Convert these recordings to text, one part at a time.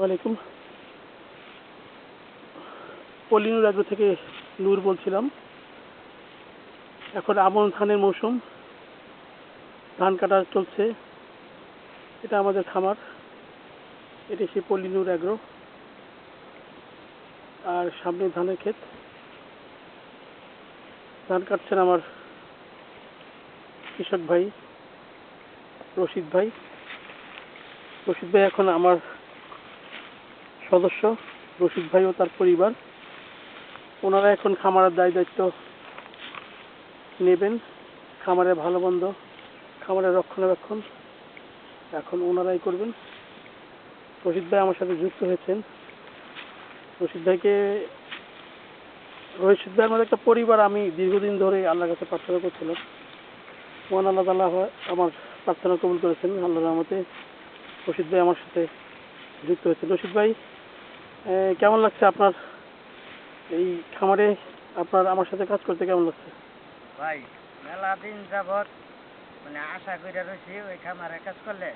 ওয়ালাইকুম পল্লিনুর আগ্রহ থেকে নূর বলছিলাম। এখন আমন ধানের মৌসুম। ধান কাটা চলছে। এটা আমাদের খামার। এটি সেই পল্লিনুর অ্যাগ্রো আর সামনে ধানের ক্ষেত। ধান কাটছেন আমার কৃষক ভাই রশিদ ভাই। রশিদ ভাই এখন আমার সদস্য, রশিদ ভাই ও তার পরিবার। ওনারা এখন খামারের দায় দায়িত্ব নেবেন। খামারের ভালো মন্দ খামারের রক্ষণাবেক্ষণ এখন ওনারাই করবেন। রশিদ ভাই আমার সাথে যুক্ত হয়েছেন। রশিদ ভাইকে, রশিদ ভাইয়ের মধ্যে একটা পরিবার, আমি দীর্ঘদিন ধরে আল্লাহর কাছে প্রার্থনা করছিলাম। মহান আল্লাহ তাল্লাহ আমার প্রার্থনা কবুল করেছেন আল্লাহ রহমতে। রশিদ ভাই আমার সাথে যুক্ত হয়েছেন। রশিদ ভাই কেমন লাগছে আপনার এই খামারে? আপনার আমার সাথে কাজ করতে কেমন লাগছে? ভাই মেলা দিন যাবত মানে আশা করে রয়েছি ওই খামারে কাজ করলে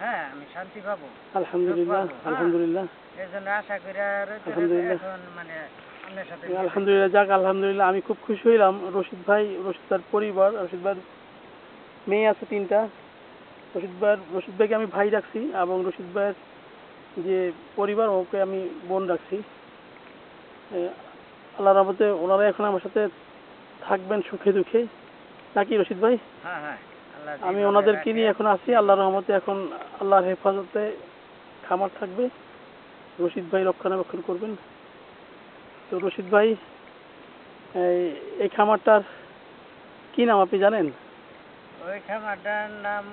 হ্যাঁ আমি শান্তি পাবো। আলহামদুলিল্লাহ হ্যাঁ। আলহামদুলিল্লাহ। এই জন্য আশা করে এখন মানে আলহামদুলিল্লাহ যাক আলহামদুলিল্লাহ আমি খুব খুশি হইলাম। রশিদ ভাই রশিদ ভাইয়ের পরিবার রশিদ ভাইয়ের মেয়ে আছে তিনটা। রশিদ ভাইয়ের রশিদ ভাইকে আমি ভাই রাখছি এবং রশিদ ভাইয়ের যে পরিবার ওকে আমি বোন রাখছি। আল্লাহ রহমতে ওনারা এখন আমার সাথে থাকবেন সুখে দুঃখে। নাকি রশিদ ভাই? হ্যাঁ হ্যাঁ। আল্লাহ আমি ওনাদেরকে নিয়ে এখন আছি? আল্লাহর রহমতে এখন আল্লাহর হেফাজতে খামার থাকবে। রশিদ ভাই রক্ষণাবেক্ষণ করবেন। তো রশিদ ভাই এই এই খামারটার কি নাম আপনি জানেন? ওই খামারটার নাম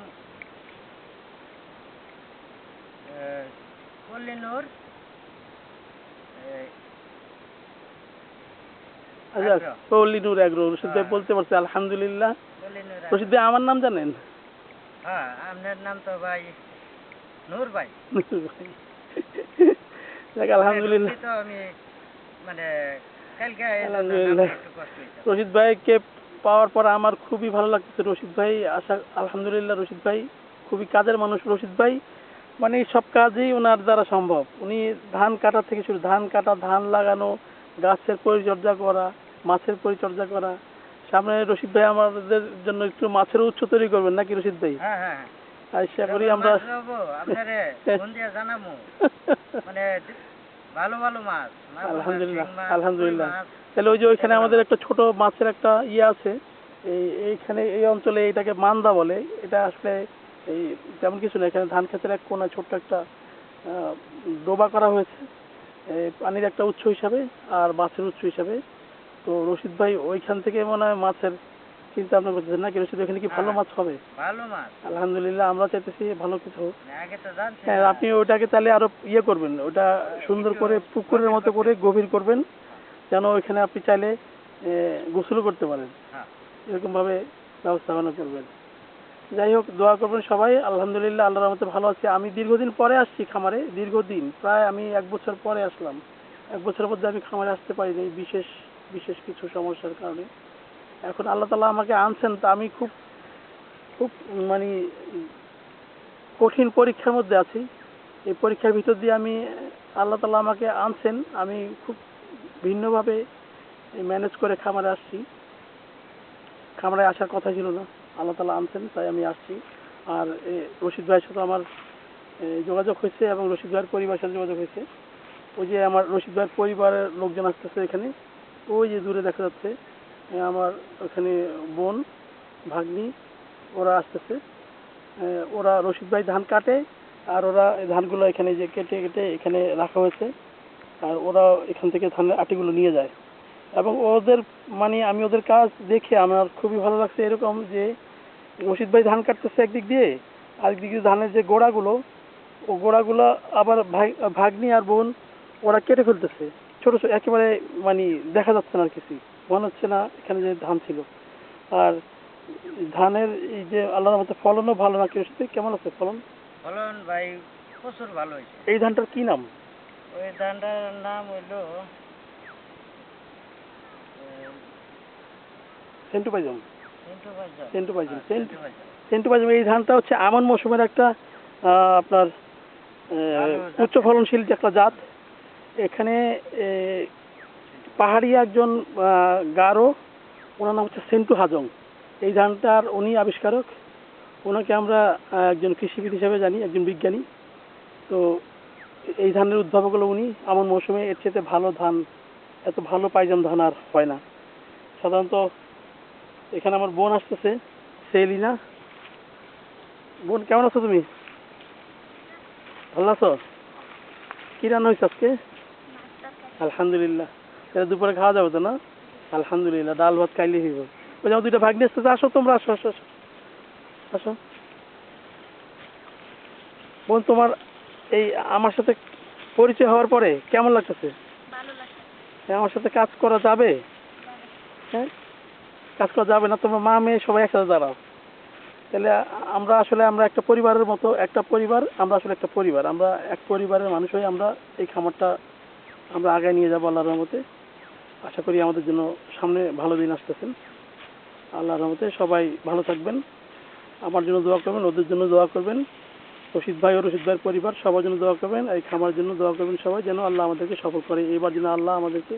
আচ্ছা এগ্রো রশিদ ভাই হ্যাঁ। বলতে পারছে আলহামদুলিল্লাহ। কল্লিনুর রশিদ ভাই আমার নাম জানেন? হ্যাঁ আপনার নাম তো ভাই নূর ভাই। যাক আলহামদুলিল্লাহ। তো আমি মানে কালকে। রশিদ ভাইকে পাওয়ার পর আমার খুবই ভালো লাগতেছে। রশিদ ভাই আশা আলহামদুলিল্লাহ রশিদ ভাই খুবই কাজের মানুষ রশিদ ভাই। মানে সব কাজই ওনার দ্বারা সম্ভব। উনি ধান কাটা থেকে শুরু ধান কাটা ধান লাগানো গাছের পরিচর্যা করা মাছের পরিচর্যা করা। সামনে রশিদ ভাই আমাদের জন্য একটু মাছের উৎস তৈরি করবেন নাকি রশিদ ভাই? হ্যাঁ হ্যাঁ। আশা করি আমরা মানে ভালো ভালো মাছ। আলহামদুলিল্লাহ, আলহামদুলিল্লাহ। তাহলে ওই যে ওইখানে আমাদের একটা ছোট মাছের একটা ইয়ে আছে এই এইখানে এই অঞ্চলে এটাকে মান্দা বলে। এটা আসলে এই তেমন কিছু না এখানে ধান ক্ষেতের এক কোনায় ছোট্ট একটা ডোবা করা হয়েছে। পানির একটা উৎস হিসাবে আর মাছের উৎস হিসাবে। তো রশিদ ভাই ওইখান থেকে মনে হয় মাছের চিন্তা ভাবনা করতেছেন নাকি? রশিদ এখানে কি ভালো হ্যাঁ। মাছ হবে? ভালো মাছ। আলহামদুলিল্লাহ আমরা চাইতেছি ভালো কিছু হোক। হ্যাঁ। আপনি ওটাকে তাহলে আরও ইয়ে করবেন ওটা সুন্দর করে পুকুরের মতো করে গভীর করবেন যেন ওইখানে আপনি চাইলে গোসলও করতে পারেন। হ্যাঁ। এরকম ভাবে ব্যবস্থাপনা করবেন। যাই হোক, দোয়া করবেন সবাই। আলহামদুলিল্লাহ, আল্লাহর রহমতে ভালো আছি। আমি দীর্ঘদিন পরে আসছি খামারে, দীর্ঘদিন, প্রায় আমি এক বছর পরে আসলাম। এক বছরের মধ্যে আমি খামারে আসতে পারি পারিনি বিশেষ বিশেষ কিছু সমস্যার কারণে। এখন আল্লাহ তালা আমাকে আনছেন, তা আমি খুব খুব মানে কঠিন পরীক্ষার মধ্যে আছি। এই পরীক্ষার ভিতর দিয়ে আমি, আল্লাহ তালা আমাকে আনছেন। আমি খুব ভিন্নভাবে ম্যানেজ করে খামারে আসছি। খামারে আসার কথা ছিল না। আল্লাহ তালা আনছেন, তাই আমি আসছি। আর রশিদ ভাইয়ের সাথে আমার যোগাযোগ হয়েছে এবং রশিদ ভাইয়ের পরিবারের সাথে যোগাযোগ হয়েছে। ওই যে আমার রশিদ ভাইয়ের পরিবারের লোকজন আসতেছে এখানে, ওই যে দূরে দেখা যাচ্ছে আমার ওখানে বোন, ভাগ্নি, ওরা আসতেছে। ওরা রশিদ ভাই ধান কাটে, আর ওরা ধানগুলো এখানে যে কেটে কেটে এখানে রাখা হয়েছে, আর ওরা এখান থেকে ধানের আটিগুলো নিয়ে যায়। এবং ওদের মানে আমি ওদের কাজ দেখে আমার খুবই ভালো লাগছে এরকম যে রশিদ ভাই ধান কাটতেছে একদিক দিয়ে আরেকদিক দিয়ে ধানের যে গোড়াগুলো ও গোড়াগুলো আবার ভাই ভাগ্নি আর বোন ওরা কেটে ফেলতেছে। ছোট ছোট একেবারে মানে দেখা যাচ্ছে না আর কিছু মনে হচ্ছে না এখানে যে ধান ছিল। আর ধানের এই যে আল্লাহর মতো ফলনও ভালো নাকি রশিদ ভাই কেমন আছে ফলন? ফলন ভাই প্রচুর ভালো হয়েছে। এই ধানটার কি নাম? ওই ধানটার নাম হইল সেন্টু পাইজম সেন্টু বাজার সেন্টু পাইজম হ্যাঁ, সেন্টু সেন্টু বাজার। সেন্টু পাইজম এই ধানটা হচ্ছে আমন মৌসুমের একটা আপনার উচ্চ ফলনশীল যে একটা জাত। এখানে পাহাড়ি একজন গারো ওনার নাম হচ্ছে সেন্টু হাজং। এই ধানটার উনি আবিষ্কারক। ওনাকে আমরা একজন কৃষিবিদ হিসেবে জানি একজন বিজ্ঞানী। তো এই ধানের উদ্ভাবক হলো উনি। আমার মৌসুমে এর চেয়ে ভালো ধান এত ভালো পাইজাম ধান আর হয় না। সাধারণত এখানে আমার বোন আসতেছে সেলিনা বোন কেমন আছো তুমি? ভালো আছো? কি রান্না হয়েছে আজকে? আলহামদুলিল্লাহ। তাহলে দুপুরে খাওয়া যাবে তো না? আলহামদুলিল্লাহ ডাল ভাত খাইলে হইব। ওই যাও দুইটা ভাগ্নে আসতেছে আসো তোমরা আসো আসো আসো। আসো। বোন তোমার এই আমার সাথে পরিচয় হওয়ার পরে কেমন লাগতেছে? আমার সাথে কাজ করা যাবে? হ্যাঁ? কাজ করা যাবে না, তোমরা মা, মেয়ে সবাই একসাথে দাঁড়াও। তাহলে আমরা আসলে আমরা একটা পরিবারের মতো, একটা পরিবার, আমরা আসলে একটা পরিবার। আমরা এক পরিবারের মানুষ হয়ে আমরা এই খামারটা আমরা আগায় নিয়ে যাব আল্লাহর রহমতে। আশা করি আমাদের জন্য সামনে ভালো দিন আসতেছেন আল্লাহর রহমতে সবাই ভালো থাকবেন। আমার জন্য দোয়া করবেন, ওদের জন্য দোয়া করবেন। রশিদ ভাই ও রশিদ ভাইয়ের পরিবার, সবার জন্য দোয়া করবেন। এই খামার জন্য দোয়া করবেন সবাই, যেন আল্লাহ আমাদেরকে সফল করে। এবার যেন আল্লাহ আমাদেরকে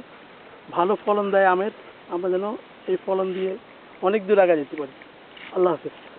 ভালো ফলন দেয় আমের, আমরা যেন এই ফলন দিয়ে অনেক দূর আগে যেতে পারি। আল্লাহ হাফিজ।